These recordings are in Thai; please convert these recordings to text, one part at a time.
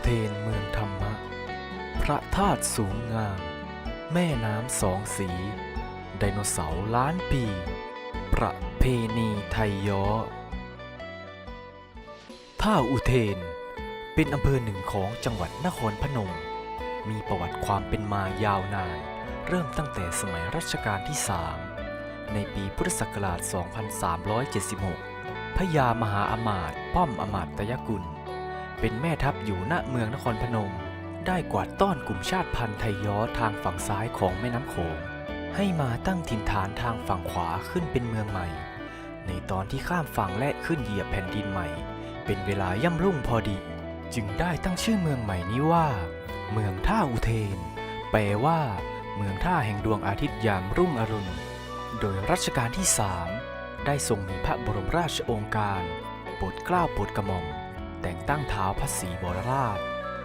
อุเทนเมืองธรรมะ พระธาตุสูงงาม แม่น้ำสองสี ไดโนเสาร์ล้านปี ประเพณีไทยย้อ ท่าอุเทน เป็นอำเภอหนึ่งของจังหวัดนครพนม มีประวัติความเป็นมายาวนาน เริ่มตั้งแต่สมัยรัชกาลที่3ในปีพุทธศักราช 2376 พระยามหาอมาตย์ป้อมอมาตยกุล เป็นแม่ทัพอยู่ณเมืองนครพนม ได้กวาดต้อนกลุ่มชาติพันธุ์ไทยย้อทางฝั่งซ้ายของแม่น้ำโขงให้มาตั้งถิ่นฐานทางฝั่งขวาขึ้นเป็นเมืองใหม่ ในตอนที่ข้ามฝั่งและขึ้นเหยียบแผ่นดินใหม่ เป็นเวลาย่ำรุ่งพอดี จึงได้ตั้งชื่อเมืองใหม่นี้ว่า เมืองท่าอุเทน แปลว่า เมืองท่าแห่งดวงอาทิตย์ยามรุ่งอรุณ โดยรัชกาลที่สามได้ทรงมีพระบรมราชโองการโปรดเกล้าโปรดกระหม่อม แต่งตั้งเท้าวพระศรีวรราช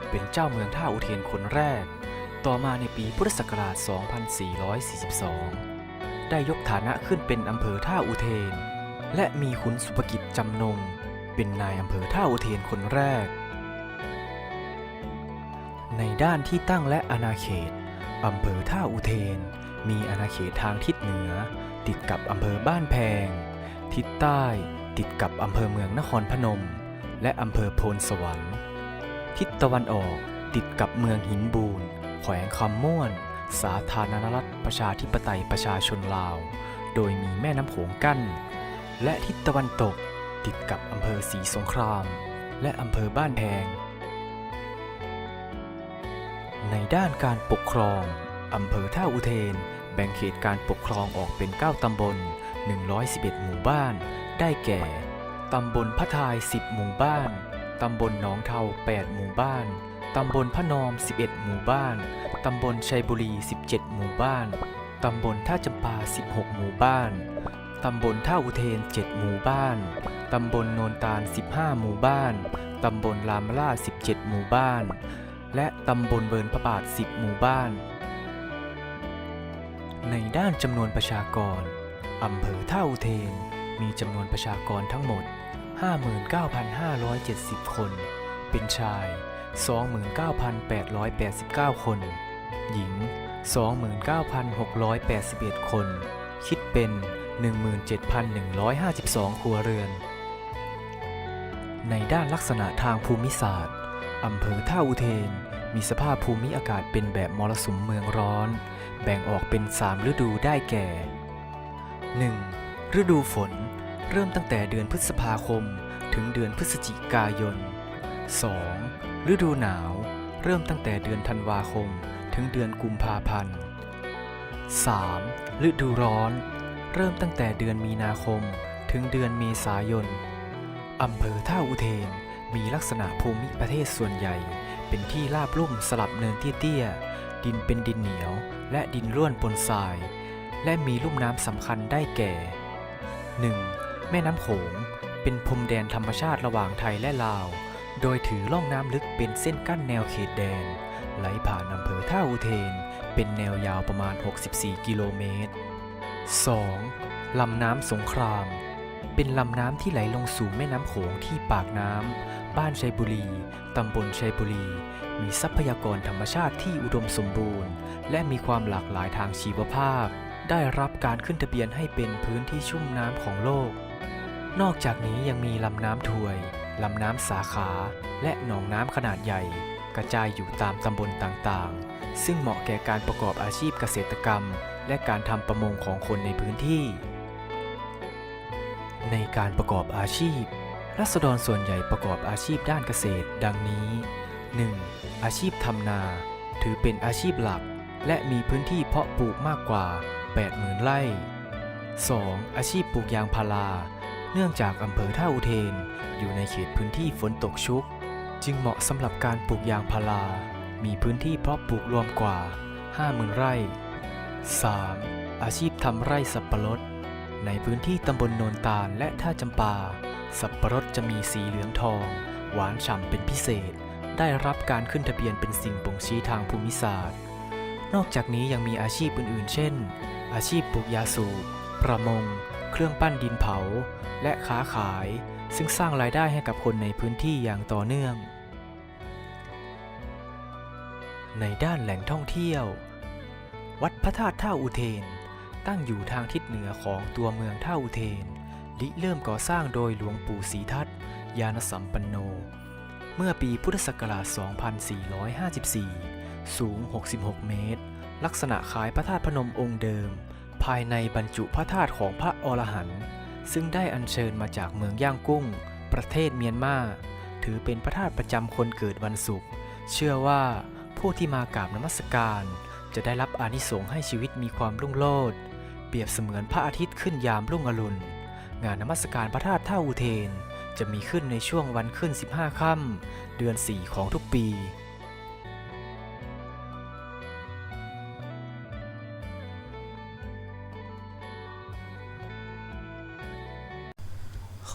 เป็นเจ้าเมืองท่าอุเทนคนแรก ต่อมาในปีพุทธศักราช 2442 ได้ยกฐานะขึ้นเป็นอำเภอท่าอุเทน และมีขุนสุภกิจจำนง เป็นนายอำเภอท่าอุเทนคนแรก ในด้านที่ตั้งและอาณาเขตอำเภอท่าอุเทน มีอาณาเขตทางทิศเหนือ ติดกับอำเภอบ้านแพง ทิศใต้ติดกับอำเภอเมืองนครพนม และอำเภอโพนสวรรค์ ทิศตะวันออกติดกับเมืองหินบูนแขวงคำม่วน สาธารณรัฐประชาธิปไตยประชาชนลาว โดยมีแม่น้ำโขงกั้น และทิศตะวันตกติดกับอำเภอศรีสงคราม และอำเภอบ้านแพง ในด้านการปกครองอำเภอท่าอุเทน แบ่งเขตการปกครองออกเป็น 9 ตำบล 111 หมู่บ้าน ได้แก่ ตำบลพระทาย 10 หมู่บ้าน ตำบลหนองเทา 8 หมู่บ้าน ตำบลพระนอม 11 หมู่บ้าน ตำบลชัยบุรี 17 หมู่บ้าน ตำบลท่าจำปา 16 หมู่บ้าน ตำบลท่าอุเทน 7 หมู่บ้าน ตำบลโนนตาล 15 หมู่บ้าน ตำบลรามล่า 17 หมู่บ้าน และตำบลเวิร์นพระบาท 10 หมู่บ้าน ในด้านจำนวนประชากรอำเภอท่าอุเทนมีจำนวนประชากรทั้งหมด 59,570 คน เป็นชาย 29,889 คน หญิง 29,681 คน คิดเป็น 17,152 ครัวเรือน ในด้านลักษณะทางภูมิศาสตร์ อำเภอท่าอุเทน มีสภาพภูมิอากาศเป็นแบบมรสุมเมืองร้อน แบ่งออกเป็น 3 ฤดูได้แก่ 1. ฤดูฝน เริ่มตั้งแต่เดือนพฤษภาคม ถึงเดือนพฤศจิกายน 2. ฤดูหนาว เริ่มตั้งแต่เดือนธันวาคม ถึงเดือนกุมภาพันธ์ 3. ฤดูร้อน เริ่มตั้งแต่เดือนมีนาคม ถึงเดือนเมษายน อำเภอท่าอุเทนมีลักษณะภูมิประเทศส่วนใหญ่ เป็นที่ราบลุ่มสลับเนินเตี้ยๆ ดินเป็นดินเหนียว และดินร่วนปนทราย และมีลุ่มน้ำสำคัญได้แก่ 1. แม่น้ำโขงเป็นพรมแดนธรรมชาติระหว่างไทยและลาว โดยถือล่องน้ำลึกเป็นเส้นกั้นแนวเขตแดน ไหลผ่านอำเภอท่าอุเทน เป็นแนวยาวประมาณ 64 กิโลเมตร 2. ลำน้ำสงคราม เป็นลำน้ำที่ไหลลงสู่แม่น้ำโขงที่ปากน้ำ บ้านชัยบุรี ตำบลชัยบุรี มีทรัพยากรธรรมชาติที่อุดมสมบูรณ์ และมีความหลากหลายทางชีวภาพ ได้รับการขึ้นทะเบียนให้เป็นพื้นที่ชุ่มน้ำของโลก นอกจากนี้ยังมีลำน้ำถวย ลำน้ำสาขา และหนองน้ำขนาดใหญ่ กระจายอยู่ตามตำบลต่างๆ ซึ่งเหมาะแก่การประกอบอาชีพเกษตรกรรม และการทำประมงของคนในพื้นที่ ในการประกอบอาชีพ รัษฎรส่วนใหญ่ประกอบอาชีพด้านเกษตร ดังนี้ 1. อาชีพทำนา ถือเป็นอาชีพหลัก และมีพื้นที่เพาะปลูกมากกว่า 80,000 ไร่ 2. อาชีพปลูกยางพารา เนื่องจากอำเภอท่าอุเทน อยู่ในเขตพื้นที่ฝนตกชุก จึงเหมาะสำหรับการปลูกยางพารา มีพื้นที่เพาะปลูกรวมกว่า 50,000 ไร่ 3. อาชีพทำไร่สับปะรด ในพื้นที่ตำบลโนนตาลและท่าจำปา สับปะรดจะมีสีเหลืองทอง หวานฉ่ำเป็นพิเศษ ได้รับการขึ้นทะเบียนเป็นสิ่งบ่งชี้ทางภูมิศาสตร์ นอกจากนี้ยังมีอาชีพอื่นๆ เช่น อาชีพปลูกยาสูบ ประมง เครื่องปั้นดินเผา และค้าขาย ซึ่งสร้างรายได้ให้กับคนในพื้นที่อย่างต่อเนื่อง ในด้านแหล่งท่องเที่ยว วัดพระธาตุท่าอุเทน ตั้งอยู่ทางทิศเหนือของตัวเมืองท่าอุเทนริเริ่มก่อสร้างโดยหลวงปู่ศรีทัตยานสัมปันโน เมื่อปีพุทธศักราช 2454 สูง 66 เมตร ลักษณะคล้ายพระธาตุพนมองค์เดิม ภายในบรรจุพระธาตุของพระอรหันต์ซึ่งได้อัญเชิญมาจากเมืองย่างกุ้ง ประเทศเมียนมา ถือเป็นพระธาตุประจำคนเกิดวันศุกร์เชื่อว่าผู้ที่มากราบนมัสการ จะได้รับอานิสงส์ให้ชีวิตมีความรุ่งโรจน์เปรียบเสมือนพระอาทิตย์ขึ้นยามรุ่งอรุณ งานนมัสการพระธาตุท่าอุเทน จะมีขึ้นในช่วงวันขึ้น 15 ค่ำเดือน 4 ของทุกปี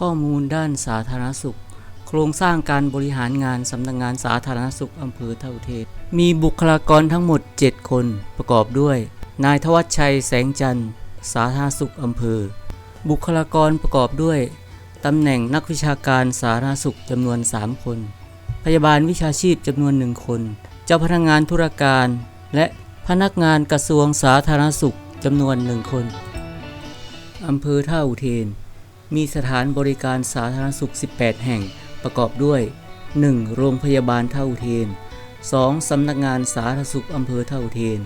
ข้อมูลด้านสาธารณสุข โครงสร้างการบริหารงานสำนักงงานสาธารณสุขอำเภอเท่าเทศ มีบุคลากรทั้งหมด 7 คนประกอบด้วย นายทวัชชัยแสงจันทร์ สาธารณสุขอำเภอ บุคลากรประกอบด้วยตำแหน่งนักวิชาการสาธารณสุขจำนวน 3 คน พยาบาลวิชาชีพจำนวนหนึ่งคน เจ้าพนักงานธุรการ และพนักงานกระทรวงสาธารณสุขจำนวนหนึ่งคนอำเภอท่าอุเทน มีสถานบริการสาธารณสุข 18 แห่งประกอบด้วย 1. โรงพยาบาลเท่าอุเทน 2. สำนักงานสาธารณสุขอำเภอเท่าอุเทน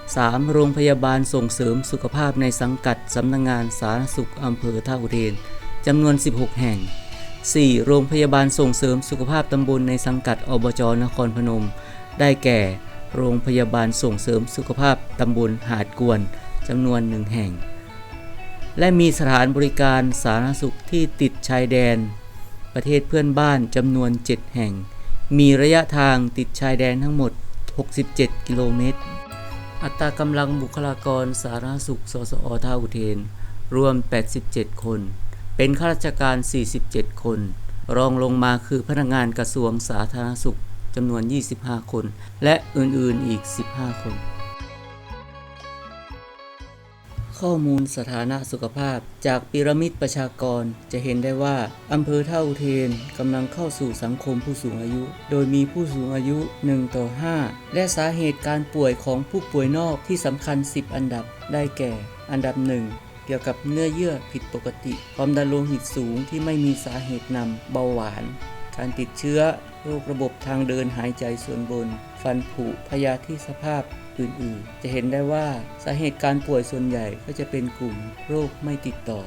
3. โรงพยาบาลส่งเสริมสุขภาพในสังกัดสำนักงานสาธารณสุขอำเภอท่าอุเทนจำนวน 16 แห่ง 4. โรงพยาบาลส่งเสริมสุขภาพตำบลในสังกัดอบจนครพนม ได้แก่ โรงพยาบาลส่งเสริมสุขภาพตำบลหาดกวนจำนวนหนึ่งแห่ง และมีสถานบริการสาธารณสุขที่ติดชายแดน ประเทศเพื่อนบ้านจำนวน 7 แห่ง มีระยะทางติดชายแดนทั้งหมด 67 กิโลเมตร อัตรากำลังบุคลากรสาธารณสุข สสอท่าอุเทน รวม 87 คน เป็นข้าราชการ 47 คน รองลงมาคือพนักงานกระทรวงสาธารณสุขจำนวน 25 คน และอื่นๆอีก 15 คน ข้อมูลสถานะสุขภาพ จากพีระมิดประชากร จะเห็นได้ว่าอำเภอเท่าอุเทนกำลังเข้าสู่สังคมผู้สูงอายุ โดยมีผู้สูงอายุ 1 ต่อ 5 และสาเหตุการป่วยของผู้ป่วยนอกที่สำคัญ 10 อันดับได้แก่ อันดับ 1เกี่ยวกับเนื้อเยื่อผิดปกติ ความดันโลหิตสูงที่ไม่มีสาเหตุนำเบาหวาน การติดเชื้อ โรคระบบทางเดินหายใจส่วนบน ฟันผุพยาธิสภาพอื่นๆ จะเห็นได้ว่าสาเหตุการป่วยส่วนใหญ่ก็จะเป็นกลุ่มโรคไม่ติดต่อ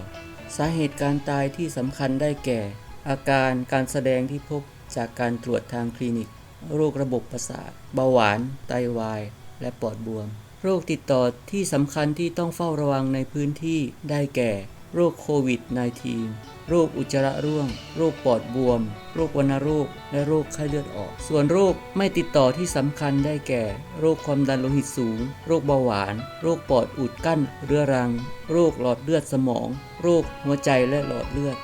สาเหตุการตายที่สำคัญได้แก่ อาการการแสดงที่พบจากการตรวจทางคลินิก โรคระบบประสาท เบาหวาน ไตวาย และปอดบวม โรคติดต่อที่สำคัญที่ต้องเฝ้าระวังในพื้นที่ได้แก่ โรคโควิด -19 โรคอุจจาระร่วง โรคปอดบวม โรควัณโรค และโรคไข้เลือดออก ส่วนโรคไม่ติดต่อที่สำคัญได้แก่ โรคความดันโลหิตสูง โรคเบาหวาน โรคปอดอุดกั้น เรื้อรัง โรคหลอดเลือดสมอง โรคหัวใจและหลอดเลือด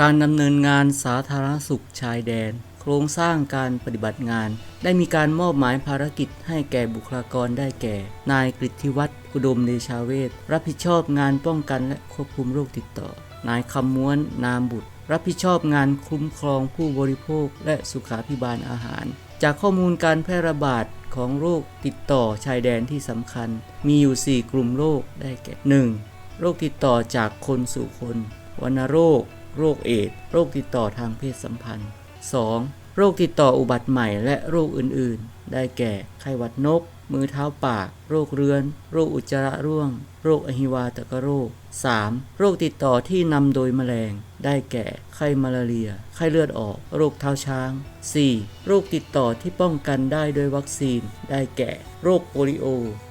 การดำเนินงานสาธารณสุขชายแดน โครงสร้างการปฏิบัติงาน ได้มีการมอบหมายภารกิจให้แก่บุคลากรได้แก่ นายกฤทธิวัฒน์อุดมเดชาเวศรับผิดชอบงานป้องกันและควบคุมโรคติดต่อ นายคำม้วนนามบุตร รับผิดชอบงานคุ้มครองผู้บริโภคและสุขาพิบาลอาหาร จากข้อมูลการแพร่ระบาดของโรคติดต่อชายแดนที่สำคัญ มีอยู่ 4 กลุ่มโรคได้แก่ 1. โรคติดต่อจากคนสู่คน วัณโรค โรคเอดโรคติดต่อทางเพศสัมพันธ์ 2. โรคติดต่ออุบัติใหม่และโรคอื่นๆ ได้แก่ ไข้หวัดนก มือเท้าปาก โรคเรื้อน โรคอุจจาระร่วง โรคอหิวาตกโรค 3. โรคติดต่อที่นำโดยแมลง ได้แก่ ไข้มาลาเรีย ไข้เลือดออก โรคเท้าช้าง 4. โรคติดต่อที่ป้องกันได้โดยวัคซีน ได้แก่ โรคโปลิโอ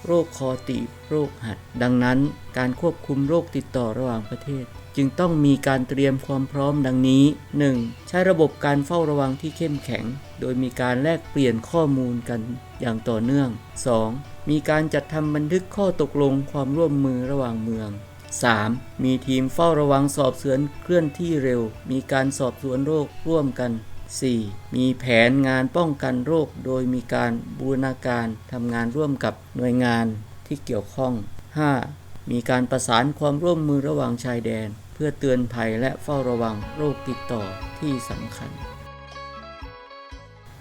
โรคคอตีบ โรคหัด ดังนั้น การควบคุมโรคติดต่อระหว่างประเทศ จึงต้องมีการเตรียมความพร้อมดังนี้ 1. ใช้ระบบการเฝ้าระวังที่เข้มแข็ง โดยมีการแลกเปลี่ยนข้อมูลกันอย่างต่อเนื่อง 2. มีการจัดทำบันทึกข้อตกลงความร่วมมือระหว่างเมือง 3. มีทีมเฝ้าระวังสอบสวนเคลื่อนที่เร็ว มีการสอบสวนโรคร่วมกัน 4. มีแผนงานป้องกันโรค โดยมีการบูรณาการทำงานร่วมกับหน่วยงานที่เกี่ยวข้อง 5. มีการประสานความร่วมมือระหว่างชายแดน พื่อเตือนภัยและเฝ้าระวังโรคติดต่อที่สำคัญ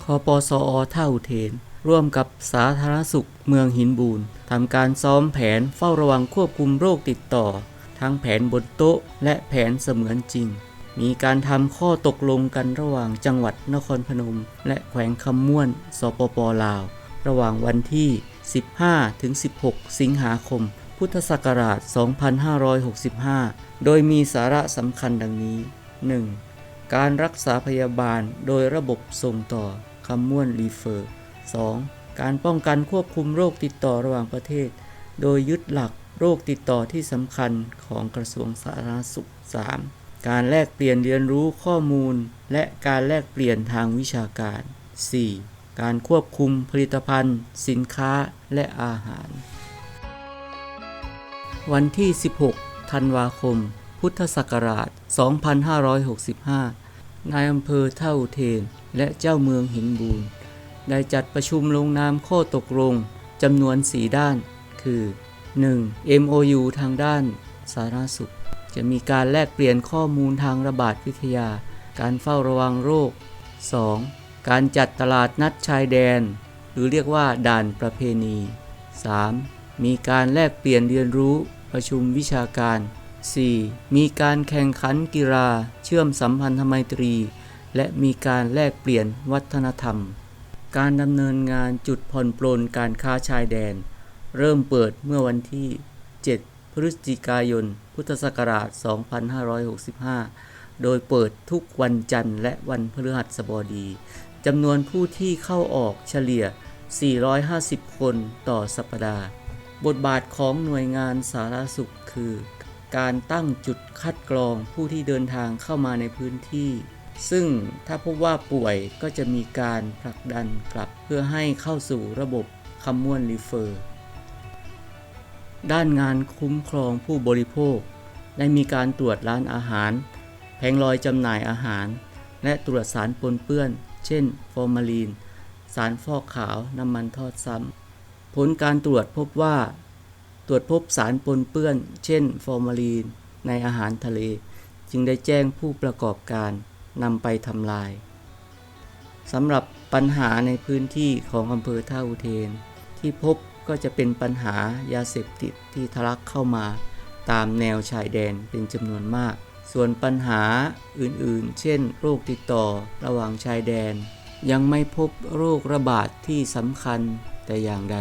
คอปสอท่าอุเทน ร่วมกับสาธารณสุขเมืองหินบูนทำการซ้อมแผนเฝ้าระวังควบคุมโรคติดต่อ ทั้งแผนบนโต๊ะและแผนเสมือนจริง มีการทำข้อตกลงกันระหว่างจังหวัดนครพนม และแขวงคำม่วน สปปลาว ระหว่างวันที่ 15-16 สิงหาคม พุทธศักราช 2565 โดยมีสาระสำคัญดังนี้ 1. การรักษาพยาบาลโดยระบบส่งต่อคำม่วนรีเฟอร์ 2. การป้องกันควบคุมโรคติดต่อระหว่างประเทศ โดยยึดหลักโรคติดต่อที่สำคัญของกระทรวงสาธารณสุข 3. การแลกเปลี่ยนเรียนรู้ข้อมูล และการแลกเปลี่ยนทางวิชาการ 4. การควบคุมผลิตภัณฑ์ สินค้าและอาหาร วันที่ 16 ธันวาคม พุทธศักราช 2565 นายอำเภอเท่าอุเทน และเจ้าเมืองหินบูนได้จัดประชุมลงนามข้อตกลงจำนวน 4 ด้าน คือ 1. MOU ทางด้านสาธารณสุข จะมีการแลกเปลี่ยนข้อมูลทางระบาดวิทยา การเฝ้าระวังโรค 2. การจัดตลาดนัดชายแดน หรือเรียกว่าด่านประเพณี 3. มีการแลกเปลี่ยนเรียนรู้ ประชุมวิชาการ 4. มีการแข่งขันกีฬา เชื่อมสัมพันธไมตรี และมีการแลกเปลี่ยนวัฒนธรรม การดำเนินงานจุดผ่อนปลนการค้าชายแดน เริ่มเปิดเมื่อวันที่ 7 พฤศจิกายน พุทธศักราช 2565 โดยเปิดทุกวันจันทร์และวันพฤหัสบดีจำนวนผู้ที่เข้าออกเฉลี่ย 450 คนต่อสัปดาห์ บทบาทของหน่วยงานสาธารณสุขคือ การตั้งจุดคัดกรองผู้ที่เดินทางเข้ามาในพื้นที่ ซึ่งถ้าพบว่าป่วยก็จะมีการผลักดันกลับเพื่อให้เข้าสู่ระบบคำม่วนรีเฟอร์ ด้านงานคุ้มครองผู้บริโภค ได้มีการตรวจร้านอาหาร แผงลอยจำหน่ายอาหาร และตรวจสารปนเปื้อน เช่น ฟอร์มาลีน สารฟอกขาว น้ำมันทอดซ้ำ ผลการตรวจพบว่า ตรวจพบสารปนเปื้อน เช่น ฟอร์มาลีน ในอาหารทะเล จึงได้แจ้งผู้ประกอบการนำไปทำลายสำหรับปัญหาในพื้นที่ของอำเภอท่าอุเทน ที่พบก็จะเป็นปัญหายาเสพติดที่ทะลักเข้ามา ตามแนวชายแดนเป็นจำนวนมาก ส่วนปัญหาอื่นๆ เช่น โรคติดต่อระหว่างชายแดน ยังไม่พบโรคระบาดที่สำคัญ แต่อย่างใด